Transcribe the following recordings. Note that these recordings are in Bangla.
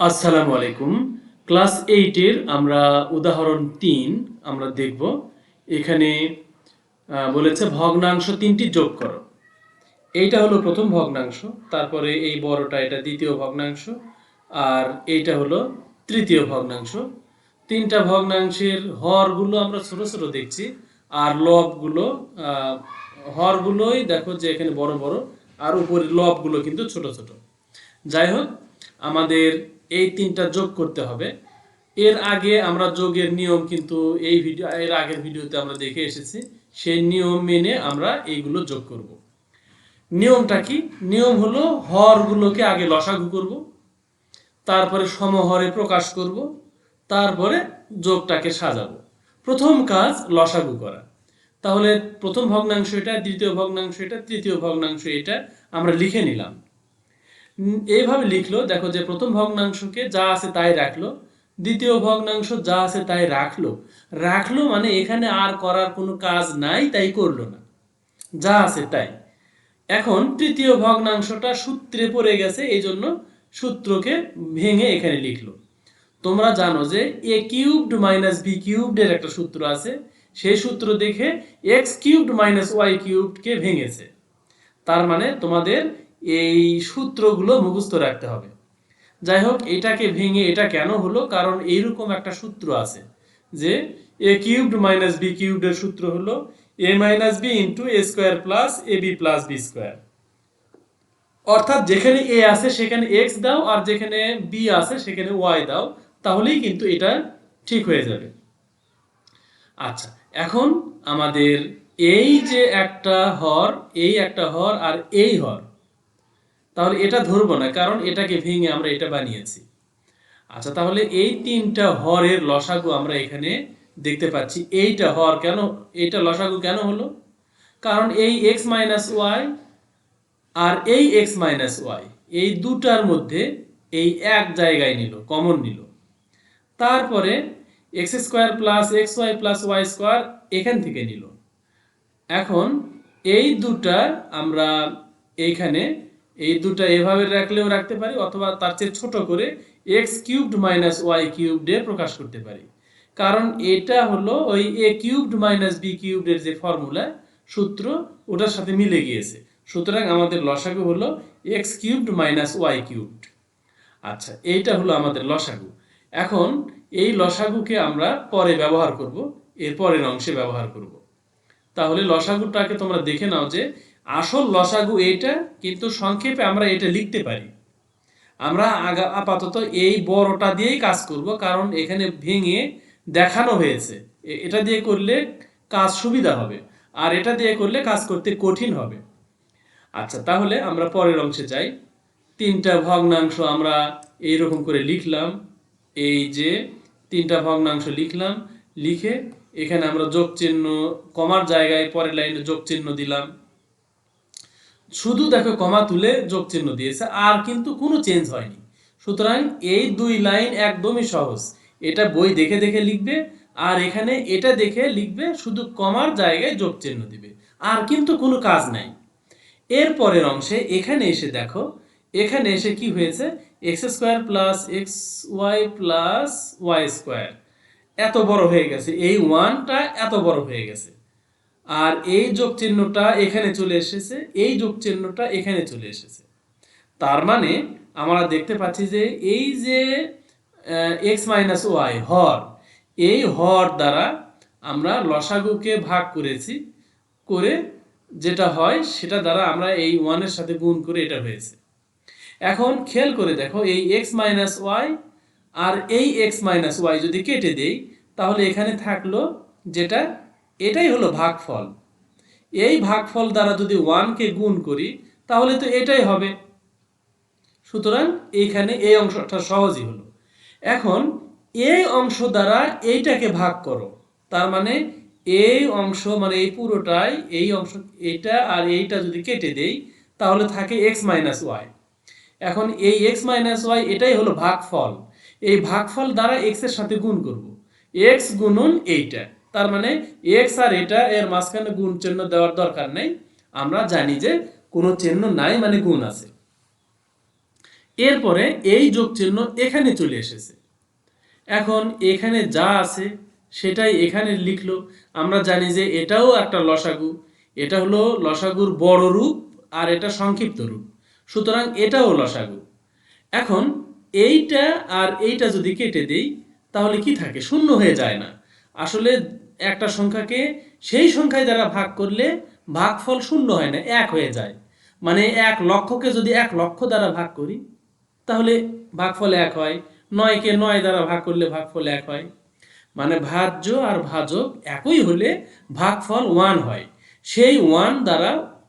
আসসালামু আলাইকুম। ক্লাস এইটের আমরা উদাহরণ তিন আমরা দেখব। এখানে বলেছে ভগ্নাংশ তিনটি যোগ করো। এইটা হলো প্রথম ভগ্নাংশ, তারপরে এই বড়টা এটা দ্বিতীয় ভগ্নাংশ, আর এইটা হলো তৃতীয় ভগ্নাংশ। তিনটা ভগ্নাংশের হরগুলো আমরা ছোট ছোট দেখছি, আর লবগুলো হরগুলোই দেখো যে এখানে বড় বড়, আর উপরে লবগুলো কিন্তু ছোট ছোট। যাই হোক, আমাদের এই তিনটা যোগ করতে হবে। এর আগে আমরা যোগের নিয়ম কিন্তু এই ভিডিও, এর আগের ভিডিওতে আমরা দেখে এসেছি, সেই নিয়ম মেনে আমরা এইগুলো যোগ করব। নিয়মটা কি? নিয়ম হলো হরগুলোকে আগে লসাগু করব, তারপরে সমহরে প্রকাশ করব, তারপরে যোগটাকে সাজাবো। প্রথম কাজ লসাগু করা। তাহলে প্রথম ভগ্নাংশ এটা, দ্বিতীয় ভগ্নাংশ এটা, তৃতীয় ভগ্নাংশ এটা আমরা লিখে নিলাম। এইভাবে লিখলো, দেখো যে প্রথম ভগ্নাংশকে যা আছে তাই রাখল, দ্বিতীয় ভগ্নাংশ যা আছে তাই রাখল। রাখল মানে এখানে আর করার কোনো কাজ নাই, তাই করল না। যা আছে তাই। এখন তৃতীয় ভগ্নাংশটা সূত্রে পড়ে গেছে এই জন্য সূত্রকে ভেঙে এখানে লিখলো। তোমরা জানো যে A cubed minus B cubed এর একটা সূত্র আছে, সেই সূত্র দেখে এক্স কিউবড মাইনাস ওয়াই কিউবডকে ভেঙেছে। তার মানে তোমাদের এই সূত্রগুলো মুখস্থ রাখতে হবে। যাই হোক এটাকে ভেঙে এটা কেন হলো? কারণ এইরকম একটা সূত্র আছে যে A cubed minus B cubed এর সূত্র হলো a minus b into a square plus a b plus b square. অর্থাৎ যেখানে এ আছে সেখানে এক্স দাও, আর যেখানে বি আছে সেখানে ওয়াই দাও, তাহলেই কিন্তু এটা ঠিক হয়ে যাবে। আচ্ছা এখন আমাদের এই যে একটা হর, এই একটা হর, আর এই হর তাহলে এটা ধরবো না, কারণ এটাকে ভেঙে আমরা এটা বানিয়েছি। আচ্ছা তাহলে এই তিনটা হরের লসাগু আমরা এখানে দেখতে পাচ্ছি। এইটা হর কেন, এইটা লসাগু কেন হলো? কারণ এই এক্স মাইনাস ওয়াই আর এই এক্স মাইনাস ওয়াই এই দুটার মধ্যে এই এক জায়গায় নিল কমন নিল। তারপরে x square plus x y plus y square এখান থেকে নিল। এখন এই দুটা আমরা এইখানে এই দুটা এভাবে রাখলেও রাখতে পারি, অথবা তার চেয়ে ছোট করে এক্স কিউবড মাইনাস ওয়াই কিউবডে প্রকাশ করতে পারি। কারণ এটা হলো ওই এ কিউবড মাইনাস বি কিউবডের যে ফর্মুলা সূত্র, ওটার সাথে মিলে গিয়েছে। সুতরাং আমাদের লসাগু হলো x cubed minus y cubed আচ্ছা এইটা হলো আমাদের লসাগু। এখন এই লসাগুকে আমরা পরে ব্যবহার করব, এর পরের অংশে ব্যবহার করব। তাহলে লসাগুটাকে তোমরা দেখে নাও যে আসল লসাগু এইটা, কিন্তু সংক্ষেপে আমরা এটা লিখতে পারি। আমরা আপাতত এই বড়টা দিয়েই কাজ করব, কারণ এখানে ভেঙে দেখানো হয়েছে। এটা দিয়ে করলে কাজ সুবিধা হবে, আর এটা দিয়ে করলে কাজ করতে কঠিন হবে। আচ্ছা তাহলে আমরা পরের অংশে যাই। তিনটা ভগ্নাংশ আমরা এইরকম করে লিখলাম, এই যে তিনটা ভগ্নাংশ লিখলাম, লিখে এখানে আমরা যোগ চিহ্ন কমার জায়গায় পরের লাইনে যোগ চিহ্ন দিলাম। শুধু দেখো কমা তুলে যোগ চিহ্ন দিয়েছে, আর কিন্তু কোনো চেঞ্জ হয়নি। সুতরাং এই দুই লাইন একদমই সহজ। এটা বই দেখে দেখে লিখবে, আর এখানে এটা দেখে লিখবে, শুধু কমার জায়গায় যোগ চিহ্ন দিবে, আর কিন্তু কোনো কাজ নাই। এর পরের অংশে এখানে এসে দেখো, এখানে এসে কি হয়েছে? X square plus x y plus y square এত বড় হয়ে গেছে, এই ওয়ানটা এত বড় হয়ে গেছে। আর এই যোগ চিহ্নটা এখানে চলে এসেছে, এই যোগ চিহ্নটা এখানে চলে এসেছে। তার মানে আমরা দেখতে পাচ্ছি যে এই যে এক্স মাইনাস ওয়াই হর, এই হর দ্বারা আমরা লসাগুকে ভাগ করেছি, করে যেটা হয় সেটা দ্বারা আমরা এই ওয়ানের সাথে গুণ করে এটা হয়েছে। এখন খেয়াল করে দেখো, এই এক্স মাইনাস ওয়াই আর এই এক্স মাইনাস ওয়াই যদি কেটে দেই, তাহলে এখানে থাকল যেটা এটাই হলো ভাগফল। এই ভাগফল দ্বারা যদি ওয়ানকে গুণ করি, তাহলে তো এটাই হবে। সুতরাং এইখানে এই অংশটা সহজই হলো। এখন এই অংশ দ্বারা এইটাকে ভাগ করো। তার মানে এই অংশ মানে এই পুরোটাই, এই অংশ এইটা আর এইটা যদি কেটে দেই, তাহলে থাকে এক্স মাইনাস ওয়াই এখন এই এক্স মাইনাস ওয়াই এটাই হলো ভাগফল। এই ভাগফল দ্বারা এক্সের সাথে গুণ করব। এক্স গুণন এইটা। তার মানে এক্স আর এটা এর মাঝখানে গুণ চিহ্ন দেওয়ার দরকার নেই। আমরা জানি যে কোনো চিহ্ন নাই মানে গুণ আছে। এরপরে এই যোগ চিহ্ন এখানে চলে এসেছে। এখন এখানে যা আছে সেটাই এখানে লিখলো। আমরা জানি যে এটাও একটা লসাগু। এটা হলো লসাগুর বড় রূপ আর এটা সংক্ষিপ্ত রূপ। সুতরাং এটাও লসাগু। এখন এইটা আর এইটা যদি কেটে দেই, তাহলে কি থাকে? শূন্য হয়ে যায় না। আসলে একটা সংখ্যাকে সেই সংখ্যায় দ্বারা ভাগ করলে ভাগফল শূন্য হয় না, এক হয়ে যায়। মানে এক লক্ষকে যদি এক লক্ষ দ্বারা ভাগ করি, তাহলে ভাগফল এক হয়। নয়কে নয় দ্বারা ভাগ করলে ভাগফল এক হয়। মানে ভাজ্য আর ভাজক একই হলে ভাগফল ওয়ান হয়। সেই ওয়ান দ্বারা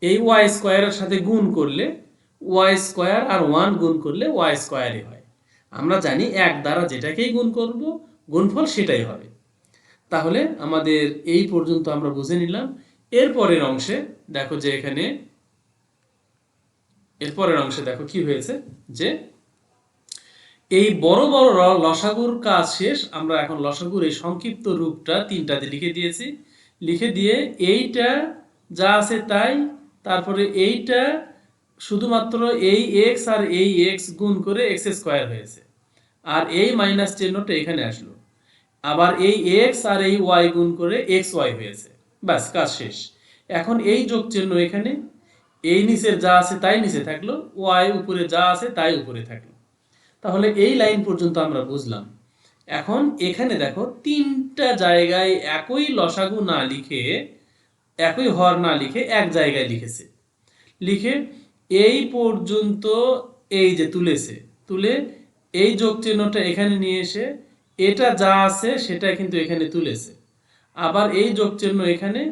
এই ওয়াই স্কোয়ারের সাথে গুণ করলে, ওয়াই স্কোয়ার আর ওয়ান গুণ করলে ওয়াই স্কোয়ারই হয়। আমরা জানি এক দ্বারা যেটাকেই গুণ করব, গুণফল সেটাই হবে। তাহলে আমাদের এই পর্যন্ত আমরা বুঝে নিলাম। এর পরের অংশে দেখো যে এখানে এর পরের অংশে দেখো কি হয়েছে? যে এই বড় বড় লসাগুর কাজ শেষ। আমরা এখন লসাগুর এই সংক্ষিপ্ত রূপটা তিনটাতে লিখে দিয়েছি। লিখে দিয়ে এইটা যা আছে তাই, তারপরে এইটা শুধুমাত্র এই এক্স আর এই এক্স গুণ করে এক্স স্কোয়ার হয়েছে। আর এই মাইনাস চিহ্নটা এখানে আসলো। আবার এই এক্স আর এই ওয়াই গুণ করে এক্স ওয়াই হয়েছে। ব্যাস, কাজ শেষ। এখন এই যোগ চিহ্ন এখানে, এই নিচের যা আছে তাই নিচে থাকল ওয়াই উপরে যা আছে তাই উপরে থাকল। তাহলে এই লাইন পর্যন্ত আমরা বুঝলাম। এখন এখানে দেখো, তিনটা জায়গায় একই লসাগু না লিখে, একই হর না লিখে এক জায়গায় লিখেছে। লিখে এই পর্যন্ত এই যে তুলেছে, তুলে এই যোগ চিহ্নটা এখানে নিয়ে এসে এটা যা আছে সেটা কিন্তু এখানে তুলেছে। আবার এই যোগ চিহ্ন এখানে,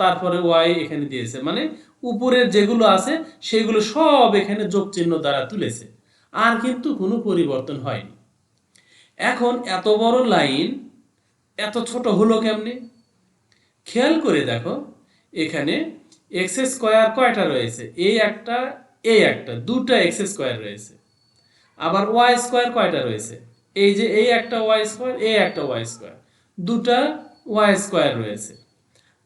তারপরে ওয়াই এখানে দিয়েছে। মানে উপরের যেগুলো আছে, সেগুলো সব এখানে যোগ চিহ্ন দ্বারা তুলেছে। আর কিন্তু কোনো পরিবর্তন হয়নি। এখন এত বড় লাইন, এত ছোট হলো কেমনে? খেয়াল করে দেখো, এখানে এক্স স্কোয়ার কয়টা রয়েছে? এই একটা এই একটা, দুটা এক্স স্কোয়ার রয়েছে। আবার ওয়াই স্কোয়ার কয়টা রয়েছে? এই যে এই একটা ওয়াই স্কোয়ার এই একটা ওয়াই স্কোয়ার দুটা ওয়াই স্কোয়ার রয়েছে।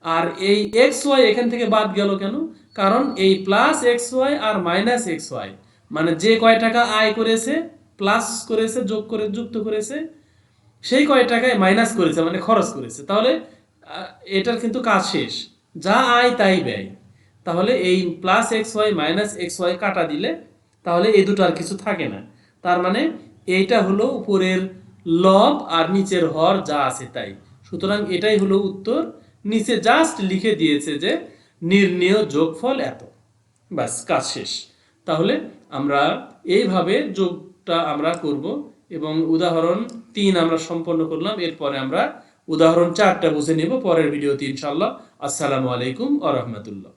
আর এই এক্স ওয়াই এখান থেকে বাদ গেল কেন? কারণ এই প্লাস এক্স ওয়াই আর মাইনাস এক্স ওয়াই মানে যে কয় টাকা আয় করেছে প্লাস করেছে, যোগ করে, যুক্ত করেছে, সেই কয় টাকায় মাইনাস করেছে মানে খরচ করেছে। তাহলে এটার কিন্তু কাজ শেষ। যা আয় তাই ব্যয়। তাহলে এই plus x y minus x y কাটা দিলে, তাহলে এই দুটো আর কিছু থাকে না। তার মানে এইটা হলো উপরের লব আর নিচের হর যা আছে তাই। সুতরাং এটাই হলো উত্তর। নিচে জাস্ট লিখে দিয়েছে যে নির্ণেয় যোগফল এত। ব্যাস, কাজ শেষ। তাহলে আমরা এইভাবে যোগটা আমরা করব এবং উদাহরণ তিন আমরা সম্পন্ন করলাম। এরপরে আমরা উদাহরণ চারটা বুঝে নেব। পরের ভিডিওতে ইনশাল্লাহ আসসালামু আলাইকুম আ রহমতুল্লাহ।